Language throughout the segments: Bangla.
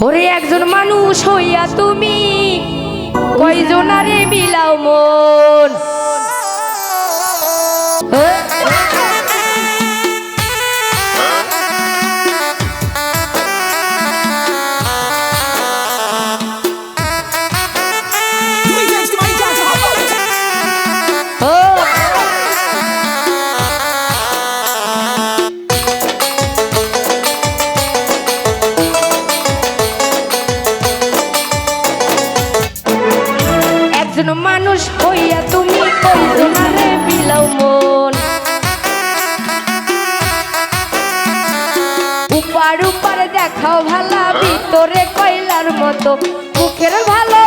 ওরে একজন মানুষ হইয়া তুমি কয়জনারে বিলাও মো একজন মানুষ হইয়া তুমি বিলাও মন। উপার উপার দেখাও ভালা, ভিতরে কইলার মতো। মুখের ভালোবাসা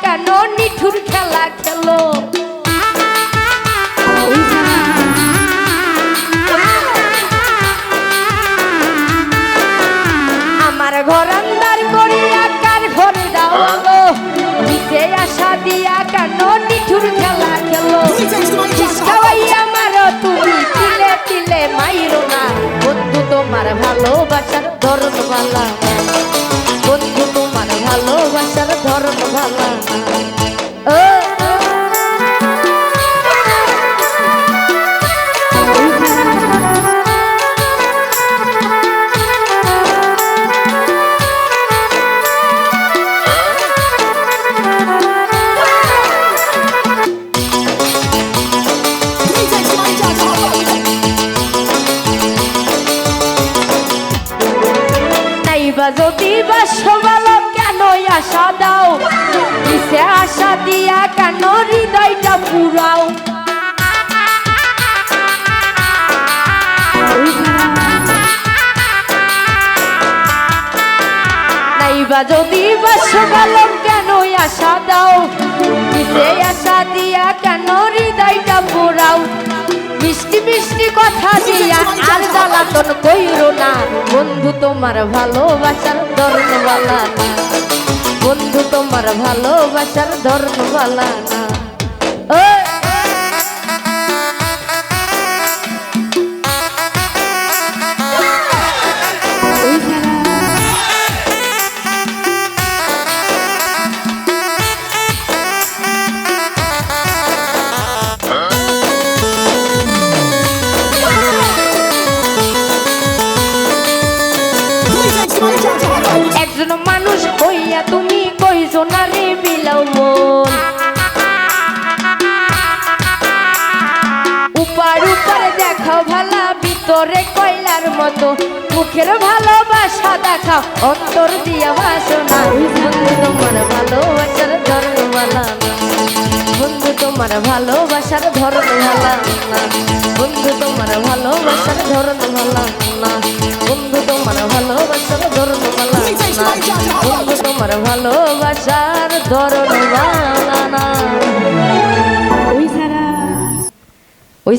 কেন নিঠুর খেলা খেলো? আমার ঘর আন্দার করিয়া কার ঘরে দাও দিতে আশা দিয়া কেন নিঠুর খেলা খেলো? খাওয়াইয়া ভালোবাসার যদি বাসবালো কেন আশা দাও। দিছে আশা দিয়া কেন হৃদয়টা পুরাও? নাইবা যদি বাসবালো কেন আশা দাও? দিছে আশা দিয়া কেন হৃদয়টা পুরাও? মিষ্টি মিষ্টি কথা দিয়া আর জ্বালাতন কইরো না। বন্ধু, তোমার ভালোবাসার ধর্মওয়ালা না। তোমার ভালোবাসার না একজন মানুষ হইয়া তুমি কইজনারে বিলাও মন। উপার উপার দেখাও ভালা, ভিতরে কয়লার মতো। মুখের ভালোবাসা দেখাও, অন্তর দিয়া বাসনা। বন্ধু, তোমার ভালোবাসার ধরন ভালা বন্ধু, তোমার ভালোবাসার ধরন ভালা বন্ধু, তোমার ভালোবাসার ধরন ভালা বন্ধু, তোমার ভালোবাসার ধরন ভালা বন্ধু তোমার ভালোবাসার ধরন ভালা না ওই সারা। ওই